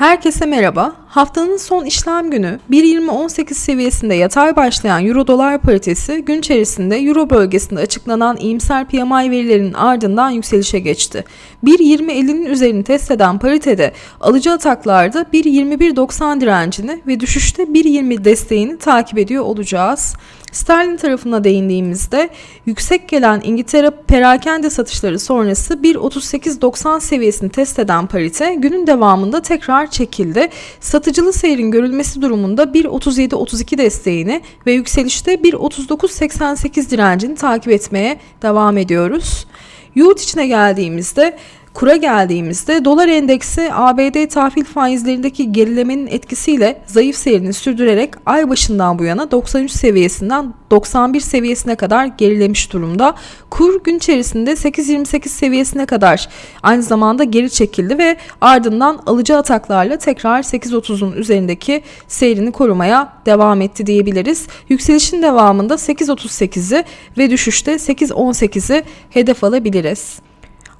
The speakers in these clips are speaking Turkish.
Herkese merhaba. Haftanın son işlem günü 1.20.18 seviyesinde yatay başlayan Euro dolar paritesi gün içerisinde Euro bölgesinde açıklanan iyimser PMI verilerinin ardından yükselişe geçti. 1.20.50'nin üzerini test eden paritede alıcı ataklarda 1.21.90 direncini ve düşüşte 1.20 desteğini takip ediyor olacağız. Sterlin tarafına değindiğimizde yüksek gelen İngiltere perakende satışları sonrası 1.38.90 seviyesini test eden parite günün devamında tekrar çekildi. Satıcılı seyrin görülmesi durumunda 1.37.32 desteğini ve yükselişte 1.39.88 direncini takip etmeye devam ediyoruz. Yurt içine geldiğimizde Kura geldiğimizde dolar endeksi ABD tahvil faizlerindeki gerilemenin etkisiyle zayıf seyrini sürdürerek ay başından bu yana 93 seviyesinden 91 seviyesine kadar gerilemiş durumda. Kur gün içerisinde 8.28 seviyesine kadar aynı zamanda geri çekildi ve ardından alıcı ataklarla tekrar 8.30'un üzerindeki seyrini korumaya devam etti diyebiliriz. Yükselişin devamında 8.38'i ve düşüşte 8.18'i hedef alabiliriz.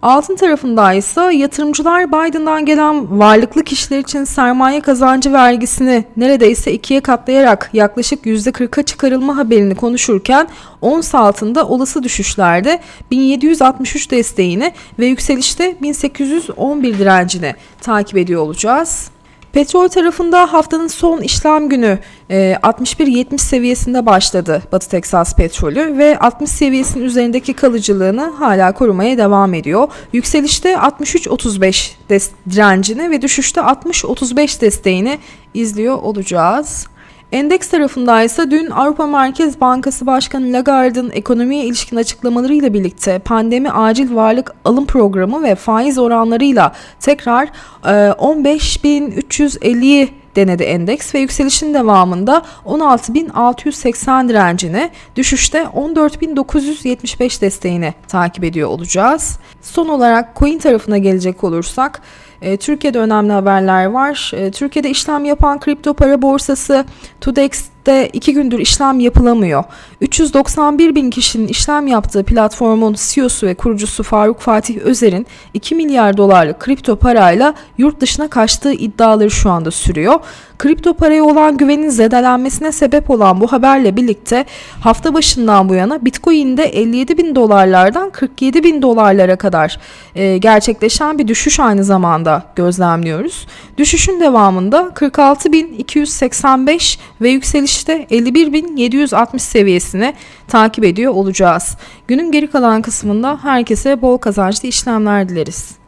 Altın tarafında ise yatırımcılar Biden'dan gelen varlıklı kişiler için sermaye kazancı vergisini neredeyse ikiye katlayarak yaklaşık %40'a çıkarılma haberini konuşurken ons altında olası düşüşlerde 1763 desteğini ve yükselişte 1811 direncini takip ediyor olacağız. Petrol tarafında haftanın son işlem günü 61-70 seviyesinde başladı Batı Teksas petrolü ve 60 seviyesinin üzerindeki kalıcılığını hala korumaya devam ediyor. Yükselişte 63-35 direncini ve düşüşte 60-35 desteğini izliyor olacağız. Endeks tarafında ise dün Avrupa Merkez Bankası Başkanı Lagarde'ın ekonomiye ilişkin açıklamalarıyla birlikte pandemi acil varlık alım programı ve faiz oranlarıyla tekrar 15.350'yi denedi endeks ve yükselişin devamında 16.680 direncini, düşüşte 14.975 desteğini takip ediyor olacağız. Son olarak coin tarafına gelecek olursak, e, Türkiye'de önemli haberler var. E, Türkiye'de işlem yapan kripto para borsası Tudex'te iki gündür işlem yapılamıyor. 391 bin kişinin işlem yaptığı platformun CEO'su ve kurucusu Faruk Fatih Özer'in 2 milyar dolarlık kripto parayla yurt dışına kaçtığı iddiaları şu anda sürüyor. Kripto paraya olan güvenin zedelenmesine sebep olan bu haberle birlikte hafta başından bu yana Bitcoin'de 57 bin dolarlardan 47 bin dolarlara kadar e, gerçekleşen bir düşüş aynı zamanda gözlemliyoruz. Düşüşün devamında 46.285 ve yükselişte 51.760 seviyesini takip ediyor olacağız. Günün geri kalan kısmında herkese bol kazançlı işlemler dileriz.